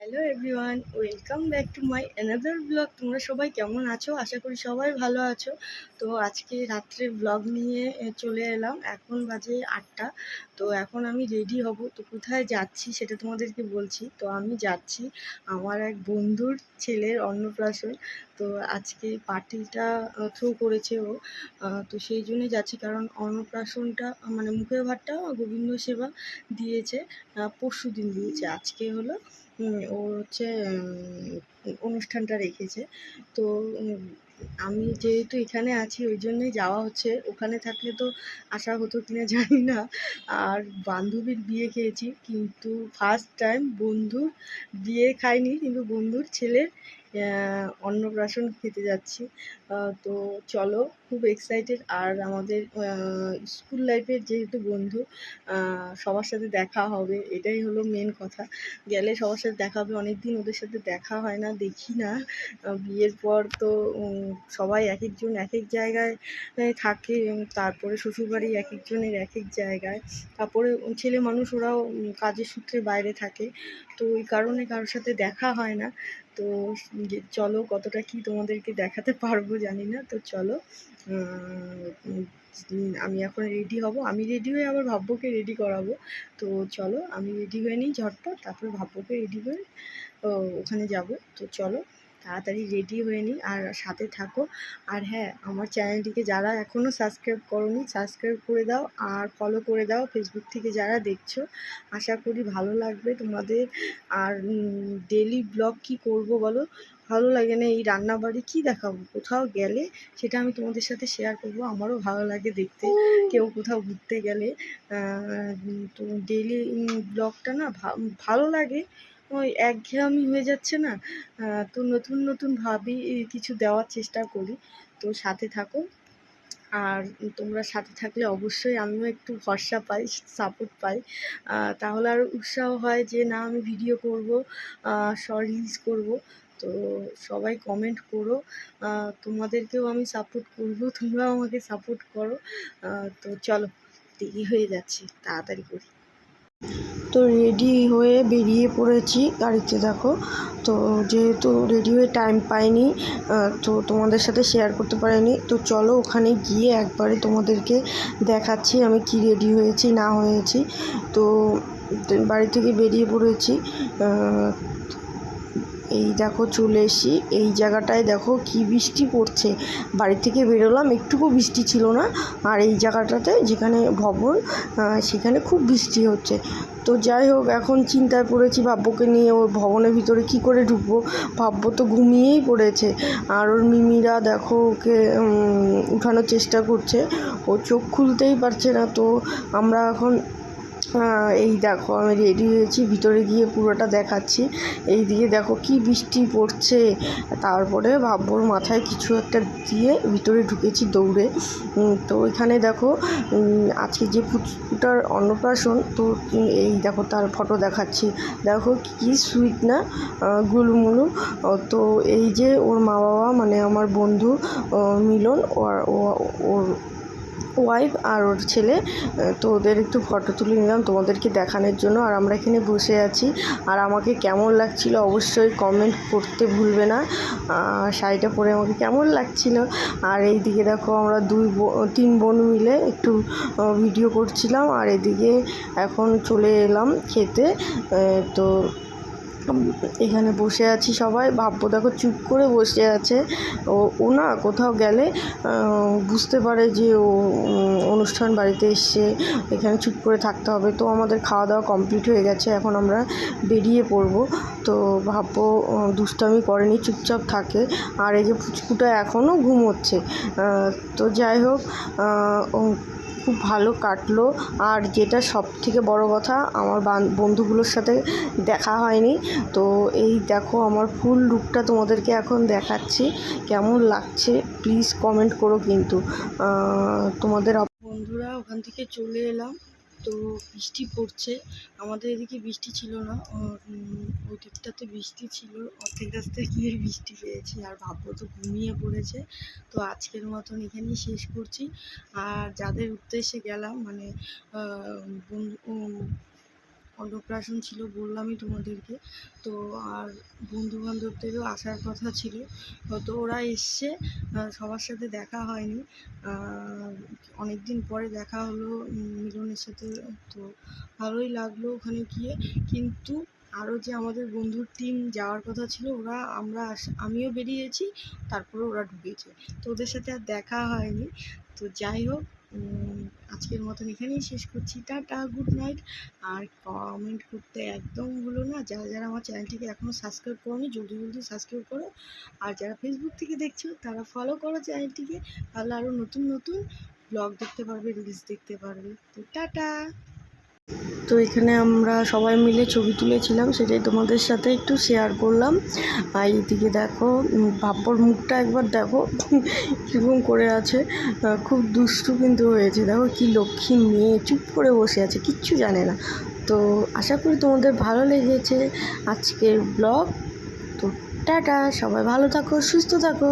Hello everyone welcome back to my another blog তোমরা সবাই কেমন আছো? আশা করি সবাই ভালো আছো। তো আজকে রাত্রে ব্লগ নিয়ে চলে এলাম। এখন বাজে আটটা। তো এখন আমি রেডি হব। তো কোথায় যাচ্ছি সেটা তোমাদেরকে বলছি। তো আমি যাচ্ছি আমার এক বন্ধুর ছেলের অন্নপ্রাশন। তো আজকে পার্টিটা থ্রু করেছে ও। তো সেই জন্য যাচ্ছি কারণ অন্নপ্রাশনটা মানে মুখের ভাতটা গোবিন্দ সেবা দিয়েছে। পরশু দিন দিয়েছে। আজকে হলো ও হচ্ছে অনুষ্ঠানটা রেখেছে। তো আমি যেহেতু এখানে আছি, ওই জন্যই যাওয়া হচ্ছে। ওখানে থাকলে তো আসা হতো কিনা জানি না। আর বান্ধবীর বিয়ে খেয়েছি, কিন্তু ফার্স্ট টাইম বন্ধুর বিয়ে খাইনি, কিন্তু বন্ধুর ছেলের অন্নপ্রাশন খেতে যাচ্ছি। তো চলো খুব এক্সাইটেড আর আমাদের স্কুল লাইফের যেহেতু বন্ধু সবার সাথে দেখা হবে, এটাই হলো মেন কথা। গেলে সবার সাথে দেখা হবে অনেক দিন ওদের সাথে দেখা হয় না, দেখি না। বিয়ের পর তো সবাই এক একজন এক এক জায়গায় থাকে তারপরে শ্বশুরবাড়ি এক একজনের এক এক জায়গায়। তারপরে ছেলে মানুষ ওরাও কাজের সূত্রে বাইরে থাকে। তো ওই কারণে কারোর সাথে দেখা হয় না। তো চলো কতটা কি তোমাদেরকে দেখাতে পারব জানি না। তো চলো আমি এখন রেডি হব। আমি রেডি হয়ে আবার ভাব্যকে রেডি করাবো। তো চলো, আমি রেডি হয়ে নিই ঝটপট, তারপরে ভাব্যকে রেডি হয়ে ওখানে যাব। তো চলো তাড়াতাড়ি রেডি হয়ে নিই আর সাথে থাকো। আর হ্যাঁ আমার চ্যানেলটিকে যারা এখনও সাবস্ক্রাইব করোনি সাবস্ক্রাইব করে দাও আর ফলো করে দাও ফেসবুক থেকে যারা দেখছ। আশা করি ভালো লাগবে তোমাদের। আর ডেলি ব্লগ কি করব বলো? ভালো লাগে না এই রান্নাবাড়ি কি দেখাবো? কোথাও গেলে সেটা আমি তোমাদের সাথে শেয়ার করব। আমারও ভালো লাগে দেখতে। কেউ কোথাও ঘুরতে গেলে তো ডেলি ব্লগটা না ভালো লাগে। ওই একঘেয়েমি হয়ে যাচ্ছে না? তো নতুন নতুন ভাবি কিছু দেওয়ার চেষ্টা করি। তো সাথে থাকো আর তোমরা সাথে থাকলে অবশ্যই আমিও একটু ভরসা পাই সাপোর্ট পাই। তাহলে আর উৎসাহ হয় যে, না, আমি ভিডিও করব রিলস করব। তো সবাই কমেন্ট করো। তোমাদেরকেও আমি সাপোর্ট করব, তোমরাও আমাকে সাপোর্ট করো। তো চলো, দেরি হয়ে যাচ্ছে, তাড়াতাড়ি করি। তো রেডি হয়ে বেরিয়ে পড়েছি গাড়িতে, দেখো। তো যেহেতু রেডি হয়ে টাইম পাইনি তো তোমাদের সাথে শেয়ার করতে পারিনি। তো চলো ওখানে গিয়ে একবারে তোমাদেরকে দেখাচ্ছি আমি কি রেডি হয়েছি, না হয়েছি। তো বাড়ি থেকে বেরিয়ে পড়েছি এই দেখো চলে এসি এই জায়গাটায় দেখো কি বৃষ্টি পড়ছে। বাড়ি থেকে বেরোলাম, একটুকু বৃষ্টি ছিল না। আর এই জায়গাটাতে যেখানে ভবন সেখানে খুব বৃষ্টি হচ্ছে। তো যাই হোক, এখন চিন্তায় পড়েছি ভাব্যকে নিয়ে ওর ভবনের ভিতরে কি করে ঢুকবো? ভাব্য তো ঘুমিয়েই পড়েছে। আর ওর মিমিরা দেখো ওকে উঠানোর চেষ্টা করছে। ও চোখ খুলতেই পারছে না। তো আমরা এখন এই দেখো, আমি রেডি হয়েছি, ভিতরে গিয়ে পুরোটা দেখাচ্ছি। এই দিকে দেখো কি বৃষ্টি পড়ছে। তারপরে ভাব্যর মাথায় কিছু একটা দিয়ে ভিতরে ঢুকেছি দৌড়ে। তো এখানে দেখো আজকে যে পুচকুটার অন্নপ্রাশন, তো এই দেখো তার ফটো দেখাচ্ছি। দেখো কি সুইট না গুলুমুলু। তো এই যে ওর মা বাবা মানে আমার বন্ধু মিলন ওর ওয়াইফ আর ওর ছেলে তো ওদের একটু ফটো তুলে নিলাম তোমাদেরকে দেখানোর জন্য। আর আমরা এখানে বসে আছি। আর আমাকে কেমন লাগছিল অবশ্যই কমেন্ট করতে ভুলবে না। শাড়িটা পরে আমাকে কেমন লাগছিল? আর এই দিকে দেখো আমরা দুই তিন বোন মিলে একটু ভিডিও করছিলাম। আর এদিকে এখন চলে এলাম খেতে। তো এখানে বসে আছি সবাই। ভাব্য দেখো চুপ করে বসে আছে। ও ও না কোথাও গেলে বুঝতে পারে যে ও অনুষ্ঠান বাড়িতে এসছে, এখানে চুপ করে থাকতে হবে। তো আমাদের খাওয়া দাওয়া কমপ্লিট হয়ে গেছে, এখন আমরা বেরিয়ে পড়ব। তো ভাব্য দুষ্টামি করেনি চুপচাপ থাকে। আর এই যে ফুচকুটা এখনও ঘুমোচ্ছে। তো যাই হোক খুব ভালো কাটলো। আর যেটা সব থেকে বড় কথা, আমার বান- বন্ধুগুলোর সাথে দেখা হয়নি। তো এই দেখো আমার ফুল লুকটা তোমাদেরকে এখন দেখাচ্ছি। কেমন লাগছে প্লিজ কমেন্ট করো কিন্তু। তোমাদের বন্ধুরা, ওখান থেকে চলে এলাম। তো বৃষ্টি পড়ছে। আমাদের এদিকে বৃষ্টি ছিল না। ওই দিকটাতে বৃষ্টি ছিল। অর্ধেক রাস্তায় গিয়ে বৃষ্টি পেয়েছি। আর ভাববো তো ঘুমিয়ে পড়েছে। তো আজকের মতন এখানেই শেষ করছি। আর যাদের উদ্দেশ্যে গেলাম মানে বন্ধু অন্নপ্রাশন ছিল বললামই তোমাদেরকে। তো আর বন্ধু বান্ধবদেরও আসার কথা ছিল। তো ওরা এসছে সবার সাথে দেখা হয়নি। অনেক দিন পরে দেখা হলো মিলনের সাথে। তো ভালোই লাগল ওখানে গিয়ে। কিন্তু আরও যে আমাদের বন্ধুর টিম যাওয়ার কথা ছিল, ওরা আমরা আমিও বেরিয়েছি, তারপরে ওরা ঢুকেছে। তো ওদের সাথে আর দেখা হয়নি। তো যাই হোক আজকের মতন এখানেই শেষ করছি। টাটা গুড নাইট আর কমেন্ট করতে একদম ভুলো না। যারা যারা আমার চ্যানেলটিকে এখনও সাবস্ক্রাইব করোনি, জলদি জলদি সাবস্ক্রাইব করো। আর যারা ফেসবুক থেকে দেখছ, তারা ফলো করো চ্যানেলটিকে তাহলে আরও নতুন নতুন ব্লগ দেখতে পারবে রিলস দেখতে পারবে। তো টাটা! তো এখানে আমরা সবাই মিলে ছবি তুলেছিলাম, সেটাই তোমাদের সাথে একটু শেয়ার করলাম। আর এদিকে দেখো পাপ্পর মুখটা একবার দেখো, কীরকম করে আছে। খুব দুষ্টু কিন্তু হয়েছে। দেখো কি লক্ষ্মী মেয়ে, চুপ করে বসে আছে, কিচ্ছু জানে না। তো আশা করি তোমাদের ভালো লেগেছে আজকের ব্লগ। তো টাটা, সবাই ভালো থাকো, সুস্থ থাকো।